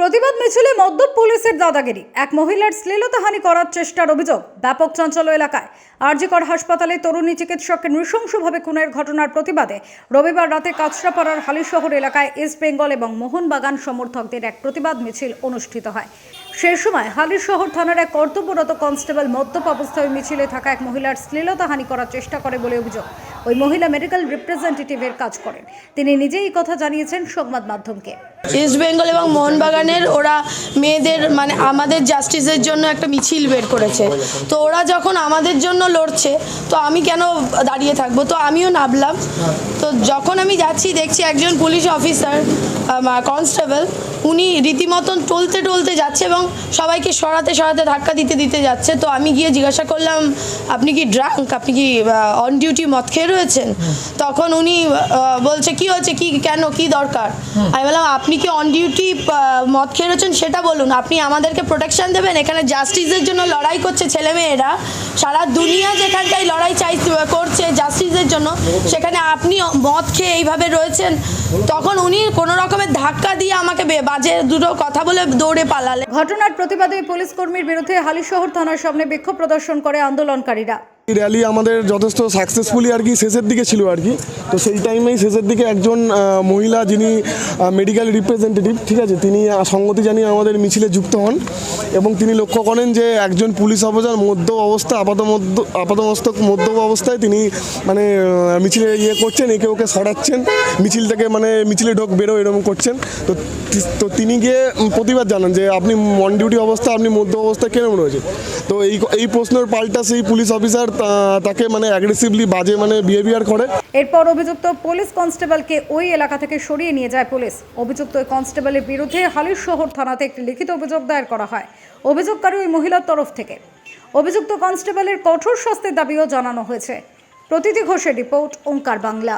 প্রতিবাদ মিছিলে মদ্যপ পুলিশের দাদাগিরি। এক মহিলার শ্লীলতাহানি করার চেষ্টার অভিযোগ ব্যাপক চাঞ্চল্য এলাকায়। আরজিকর হাসপাতালে তরুণী চিকিৎসককে নৃশংসভাবে খুনের ঘটনার প্রতিবাদে রবিবার রাতে কাছড়াপাড়ার হালিশহর এলাকায় ইস্ট বেঙ্গল এবং মোহনবাগান সমর্থকদের এক প্রতিবাদ মিছিল অনুষ্ঠিত হয়। সেই সময় হালিশহর থানার এক কর্তব্যরত কনস্টেবল মদ্যপ অবস্থায় মিছিলে থাকা এক মহিলার শ্লীলতাহানি করার চেষ্টা করে বলে অভিযোগ। ওই মহিলা মেডিকেল রিপ্রেজেন্টেটিভের কাজ করেন। তিনি নিজেই কথা জানিয়েছেন সংবাদ মাধ্যমকে। ইস্ট বেঙ্গল এবং মোহনবাগানের ওরা মেয়েদের মানে আমাদের জাস্টিসের জন্য একটা মিছিল বের করেছে। তো ওরা যখন আমাদের জন্য লড়ছে, তো আমি কেন দাঁড়িয়ে থাকব? তো আমিও নামলাম। তো যখন আমি যাচ্ছি, দেখছি একজন পুলিশ অফিসার কনস্টেবল উনি রীতিমতন টলতে টলতে যাচ্ছে এবং সবাইকে সরাতে সরাতে ধাক্কা দিতে দিতে যাচ্ছে। তো আমি গিয়ে জিজ্ঞাসা করলাম, আপনি কি ড্রাঙ্ক আপনি কি অন ডিউটি মদ খেয়ে রয়েছেন? তখন উনি বলছে, কি হয়েছে? কি, কেন? কি দরকার? আমি বললাম, আপনি কি অন ডিউটি মদ খেয়ে রয়েছেন? সেটা বলুন। আপনি আমাদেরকে প্রোটেকশন দেবেন? এখানে জাস্টিসের জন্য লড়াই করছে ছেলেমেয়েরা। সারা দুনিয়া যেখানটাই লড়াই চাই করছে জাস্টিসের জন্য, সেখানে আপনি মদ খেয়ে এইভাবে রয়েছেন। তখন উনি কোনো রকমের ধাক্কা দিয়ে আমাকে বাজে দুটো কথা বলে দৌড়ে পালালে ঘটনার প্রতিবাদে পুলিশ কর্মীর বিরুদ্ধে হালিশহর থানার সামনে বিক্ষোভ প্রদর্শন করে আন্দোলনকারীরা। র্যালি আমাদের যথেষ্ট সাকসেসফুলি আর কি শেষের দিকে ছিল আর কি। তো সেই টাইমেই শেষের দিকে একজন মহিলা যিনি মেডিকেল রিপ্রেজেন্টেটিভ ঠিক আছে? তিনি সঙ্গতি জানিয়ে আমাদের মিছিলে যুক্ত হন এবং তিনি লক্ষ্য করেন যে একজন পুলিশ অফিসার মধ্য অবস্থা, আপাত মধ্য আপাতমস্তক মধ্য অবস্থায় তিনি মানে মিছিলে ইয়ে করছেন, একে ওকে সরাচ্ছেন, মিছিল থেকে মানে মিছিলে ঢোক বেরো এরকম করছেন। তো তো তিনি গিয়ে প্রতিবাদ জানান যে আপনি অন ডিউটি অবস্থা, আপনি মধ্য অবস্থায় কেন রয়েছে তো এই এই প্রশ্নের পাল্টা সেই পুলিশ অফিসার তাকে মানে অ্যাগ্রেসিভলি বাজে মানে বিহেভিয়ার করে। এরপর অভিযুক্ত পুলিশ কনস্টেবলকে ওই এলাকা থেকে সরিয়ে নিয়ে যায় পুলিশ। অভিযুক্ত কনস্টেবলের বিরুদ্ধে হালিশহর থানাতে একটি লিখিত অভিযোগ দায়ের করা হয়। অভিযোগকারী ওই মহিলার তরফ থেকে। অভিযুক্ত কনস্টেবলের কঠোর শাস্তির দাবিও জানানো হয়েছে। প্রতিটি ঘোষের রিপোর্ট ওঙ্কার বাংলা।